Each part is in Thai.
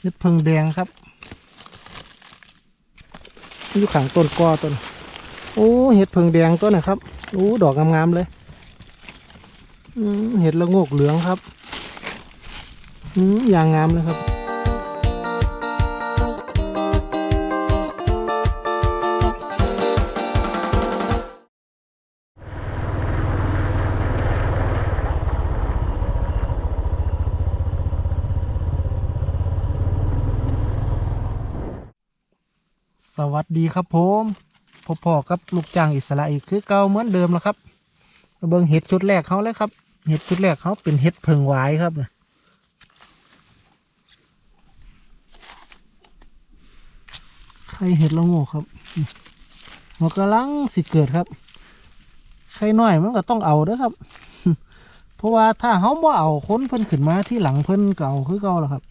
เห็ดเพิงแดงครับอยู่ขังต้นกอต้นโอ้เห็ดเพิงแดงต้นนะครับโอ้ดอกงามๆเลยเห็ดละงกเหลืองครับอย่างงามเลยครับ สวัสดีครับผมพบพ่อกับลูกจ้างอิสระอีกคือเก่าเหมือนเดิมแล้วครับ เบิ่งเห็ดชุดแรกเขาเลยครับ เห็ดชุดแรกเขาเป็นเห็ดเพิงหวายครับนี่ยไข่เห็ดละโง่ครับมันกำลังสิเกิดครับ ไข่น้อยมันก็ต้องเอาเด้อครับ เพราะว่าถ้าเขาบ่เอาค้นเพิ่นขึ้นมาที่หลังเพิ่นเก็เอาคือเก่าแล้วครับ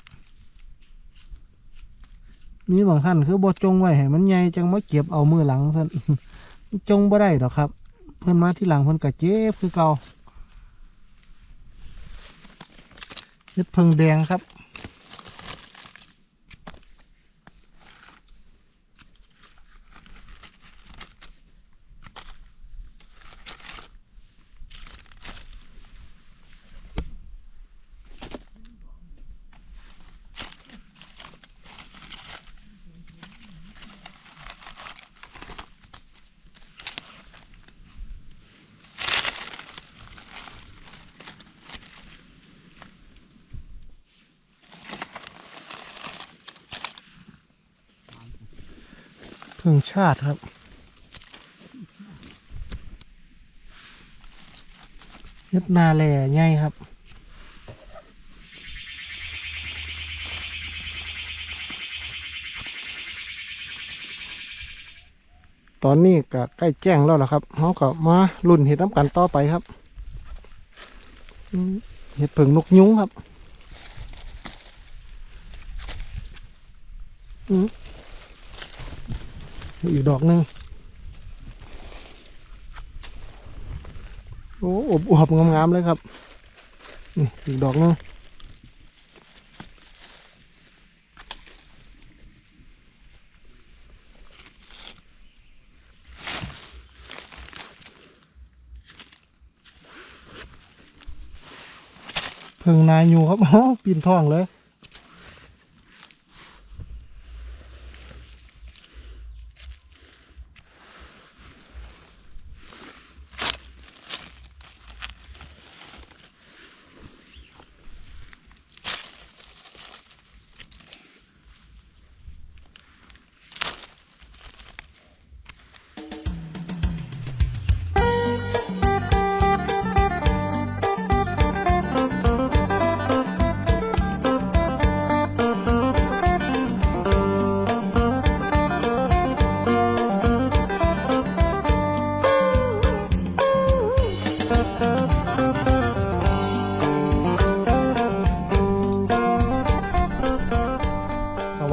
มีบางท่านคือบ่จงไว้ให้มันใหญ่จังมาเก็บเอามือหลังท่านจงบ่ได้ดอกครับ เพิ่นมาที่หลังเพิ่นกะเจ็บคือเก่าเฮ็ดเพิงแดงครับ งชาติครับเฮ็ดนาแหล่ใหญ่ครับตอนนี้ก็ใกล้แจ้งแล้วละครับเขาก็มารุ่นเห็ดน้ำกันต่อไปครับ เห็ดเผิงนกยุงครับ อืมอีกดอกหนึ่งโอ้อบอวบงามๆเลยครับนี่อีกดอกหนึงเพิ่งนายอยู่ครับโอ้ปีนท้องเลย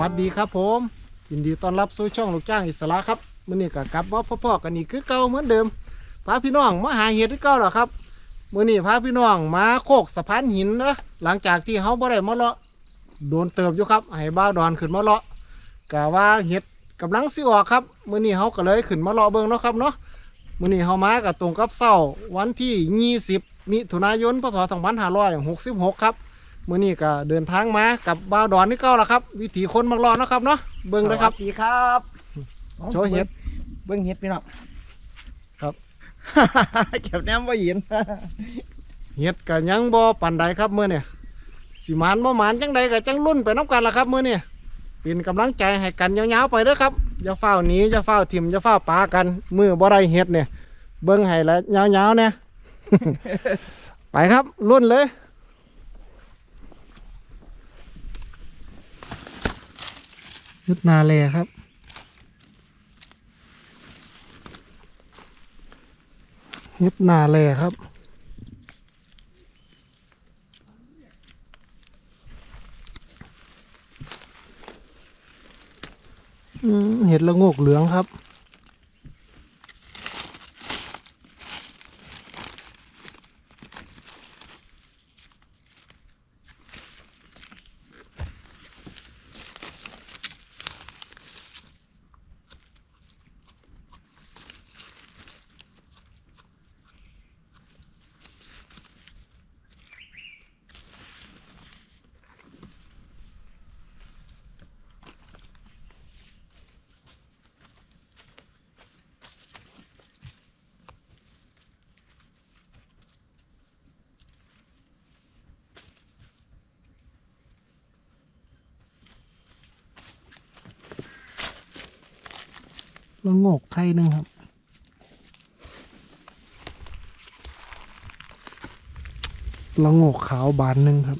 วัสดีครับผมยินดีต้อนรับสู่ช่องลูกจ้างอิสระครับมื้อนี้ก็กลับมาพ่อๆกันอีกคือเก่าเหมือนเดิมพาพี่น้องมาหาเห็ดคือเก่าหรอครับมื้อนี้พาพี่น้องมาโคกสะพานหินนะหลังจากที่เฮาบ่ได้มาเลาะโดนเติบอยู่ครับให้บ้าดอนขึ้นมาเลาะกะว่าเห็ดกำลังสิออกครับมื้อนี้เฮาก็เลยขึ้นมาเลาะเบิ่งเนาะครับเนาะมื้อนี้เฮามาก็ตรงกับเช้าวันที่ 20 มิถุนายนพศ2566 ครับ มื่อนี้ก็เดินทางมากับบ่าวดอนนี่เก้าละครับ วิถีคนมักรอเนาะครับเนาะเบิ่งเลยครับ สวัสดีครับโชว์เห็ด เบิ้งเห็ดพี่น้องครับ เก็บแนมว่าหินเห็ดก็ยังบ่ปันใดครับมื้อเนี่ยสิหมานบ่หมานจังใดก็จังรุ่นไปน้ำกันละครับมื้อเนี่ยเป็นกำลังใจให้กันยาวๆไปเด้อครับอย่าเฝ้าวหนีอย่าเฝ้าวทิ่มอย่าเฝ้าวปากันมือบ่ได้เห็ดเนี่ยเบิ่งให้แล้วยาวๆเนี่ยไปครับรุ่นเลย ยุดนาเลครับ ยุดนาเลครับเห็ดละโงกเหลืองครับ ละโงกไข่หนึ่งครับละโงกขาวบานหนึ่งครับ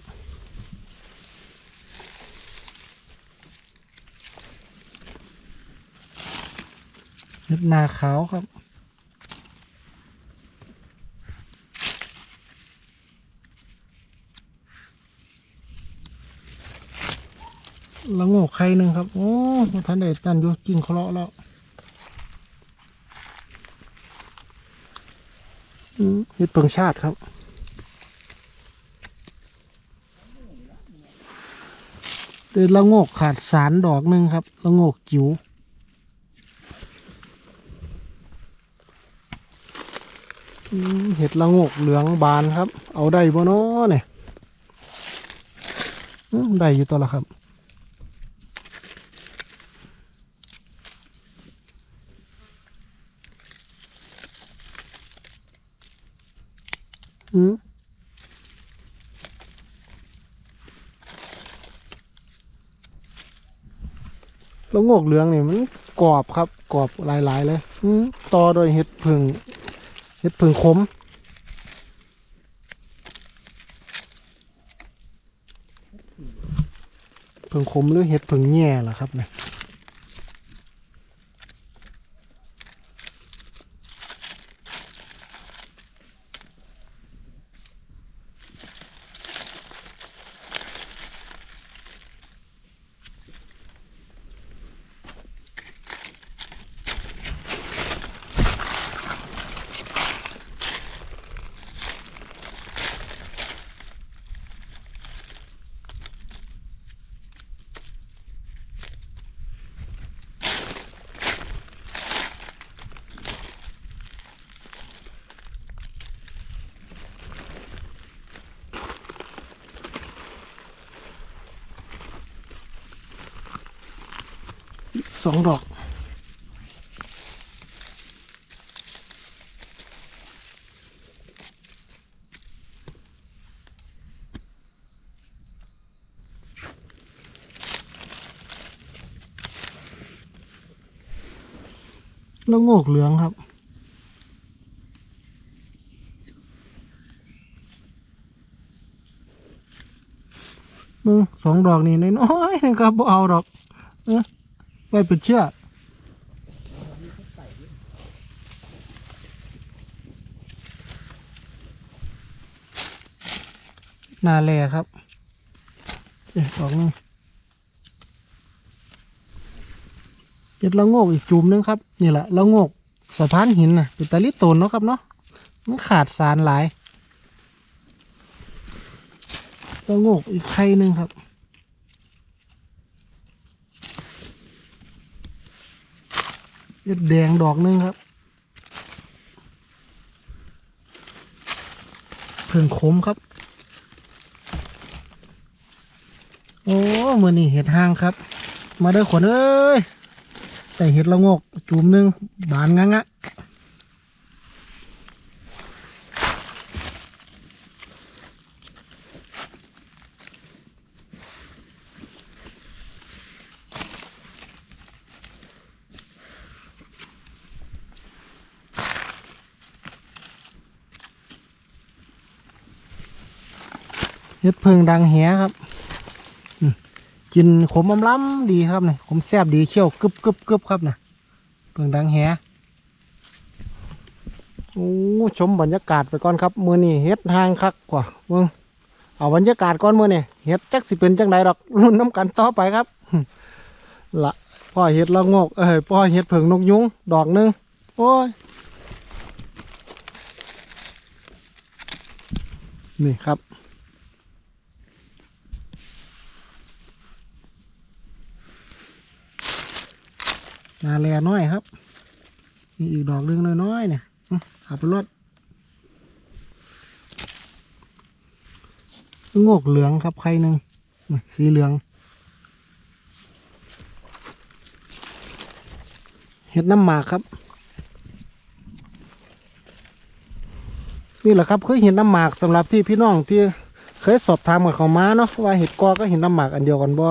เห็ดนาขาวครับ ละโงกไข่หนึ่งครับ โอ้ท่านเด็ดตันยู่กินเคราะห์แล้ว อืมเห็ดเปิงชาติครับเดินละโงกขาดสารดอกหนึ่งครับละโงกจิ๋วเห็ดละโงกเหลืองบานครับ เอาได้บ่เนาะเนี่ยได้อยู่ตัวละครับ อืม แล้วงอกเหลืองนี่มันกรอบครับกรอบหลายๆเลยต่อโดยเห็ดผึ่งเห็ดผึ่งขมผึ่งขมหรือเห็ดผึ่งแง่ล่ะครับเนี่ย สองดอก แล้วโงกเหลืองครับมึงสองดอกนี่น้อยๆนะครับบ่เอาดอก เออ ไว้เป็นเชื่อกนาแลครับเอ๊ะดอกหนึงเห็ดละโงกอีกจุ่มหนึงครับ นี่แหละละโงกสะพานหินนะเป็นตะลิตนเนาะครับเนาะมันขาดสารหลายละโงกอีกไข่หนึ่งครับ เห็ดแดงดอกหนึงครับเพิ่งขมครับ โอ้มือนี่เห็ดห้างครับ มาเด้อขนเอ้ยแต่เห็ดละงก จุ่มหนึ่งบานงังอะ เห็ดเพิงดังแหครับกินขมอำล้ำดีครับเนี่ยขมแซ่บดีเชี่ยวกึบกึบกึบครับเนี่ยเพิงดังแหโอ้ชมบรรยากาศไปก่อนครับมือนี่เฮ็ดห่างคักกว่าเมืองเอาบรรยากาศก่อนมือนี่เฮ็ดจักสิเป็นจังไดดอกรุ่นน้ำกันต่อไปครับละพ่อเฮ็ดละโงกเอ้ยพ่อเฮ็ดเพิงนกยุงดอกหนึงโอ้ยนี่ครับ นาแลน้อยครับนี่อีกดอกหนึงน้อยๆเนี่ยอื้อเอาไปรดงอกเหลืองครับไข่หนึ่งสีเหลือง เห็ดน้ำหมากครับ นี่แหละครับเคยเห็นน้ำหมากสำหรับที่พี่น้องที่เคยสอบถามกับเขามาเนาะว่าเห็ดกอก็เห็นน้ำหมากอันเดียวกันบ่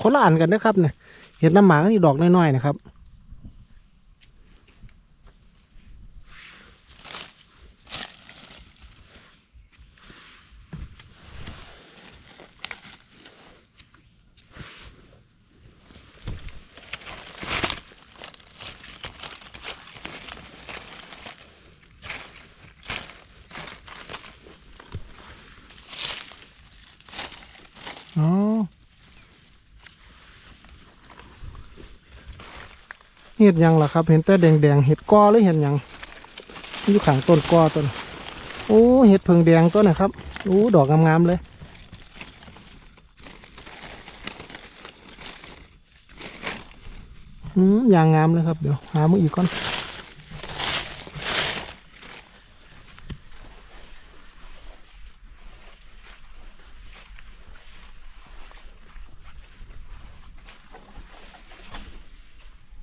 คนละอันกันนะครับเนี่ยเห็ดน้ำหมากนี่ดอกน้อยๆนะครับ เห็ดยังล่ะครับ เห็นแต่แดงๆเห็ดกอหรือเห็ดยังอยู่ข้างต้นกอต้นโอ้เห็ดเพิงแดงต้นนะครับโอ้ดอกงามๆเลยอืมยางงามเลยครับเดี๋ยวหามืออีกก่อน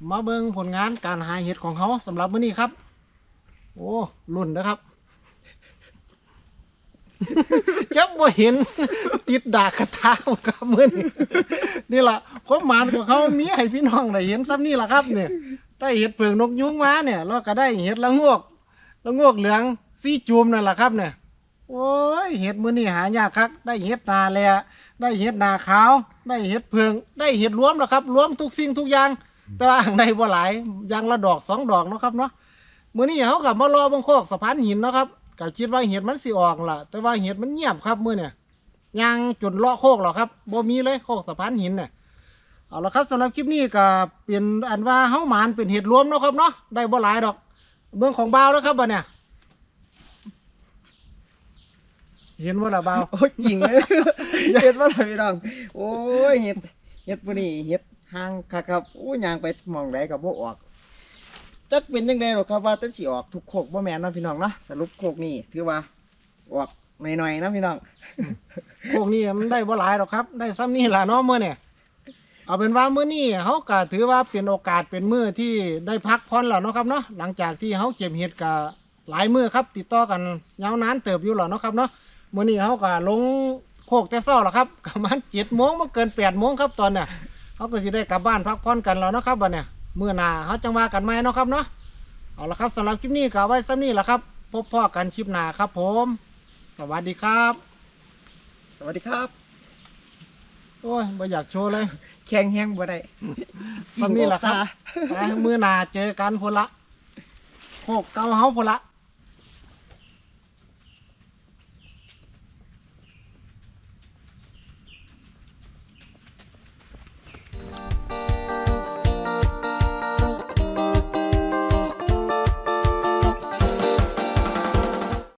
มาเบิ่งผลงานการหาเห็ดของเขาสำหรับมื้อนี้ครับ โอ้รุ่นนะครับจับบ่เห็น ติดดากระทาครับมื้อนี้นี่ล่ะความหมานของเขามีให้พี่น้องได้เห็นซ้ำนี่ล่ะครับ เนี่ยได้เห็ดเผือกนกยุงมาเนี่ยแล้วก็ได้เห็ดละงวกละงวกเหลืองสีจูมนั่นล่ะครับเนี่ยโอ้ยเห็ดมื้อนี้หายากครับได้เห็ดนาแลได้เห็ดนาขาว ได้เห็ดเพือง ได้เห็ดรวมแล้วครับรวมทุกสิ่งทุกอย่าง แต่ว่าได้บ่หลายยางละดอกสองดอกเนาะครับเนาะมื้อนี้เขากับมารอบังโคกสะพานหินเนาะครับก็คิดว่าเห็ดมันสิออกล่ะ แต่ว่าเห็ดมันเงียบครับมื้อเนี่ยยังจนเลาะโคกหรอครับบ่มีเลยโคกสะพานหินเนี่ยเอาละครับสำหรับคลิปนี้ก็เป็นอันว่าเฮาหมานเป็นเห็ดรวมเนาะครับเนาะได้บ่หลายดอก เมืองของบ่าวแล้วครับบัดเนี่ยเห็นว่าละบ่าวโอ้ยจริงเลยเห็ดว่าอะพี่น้องโอ้ยเห็ดเห็ดปุ่นี่เห็ด ห่างคักครับโอ้ยางไปมองไหนกับบ่ออกจักเป็นยังไงหรอกครับว่าแต่สิออกทุกโคกบ่แม่นเนาะพี่น้องเนาะสรุปโคกนี่ถือว่าออกหน่อยๆนะพี่น้อง พวกนี้มันได้บ่หลายหรอกครับ ได้ซ้ำนี่ล่ะเนาะมื้อเนี่ยเอาเป็นว่ามื้อนี้เฮาก็ถือว่าเป็นโอกาสเป็นมื้อที่ได้พักผ่อนแล้วเนาะครับเนาะหลังจากที่เฮาเก็บเห็ดก็หลายมื้อครับ ติดต่อกันยาวนานเติบอยู่แล้วเนาะครับเนาะมื้อนี้เฮาก็ลงโคกแต่เช้าแล้วครับประมาณ7โมงบ่เกิน8โมงครับตอนเนี่ย เฮาก็สิได้กลับบ้านพักผ่อนกันแล้วเนาะครับบัดเนี่ยมื้อหน้าเฮาจังว่ากันใหม่เนาะครับเนาะเอาละครับสำหรับคลิปนี้ก็เอาไว้ซ้ำนี้แหละครับ พบพ่อกันคลิปหน้าครับผม สวัสดีครับ สวัสดีครับ โอ้ยบ่อยากโชว์เลยแข็งแห้งบ่ได้ซ้ำนี่แหละครับตาไปมือหนาเจอกันพุ่นละโคกเกาเฮาพุ่นละ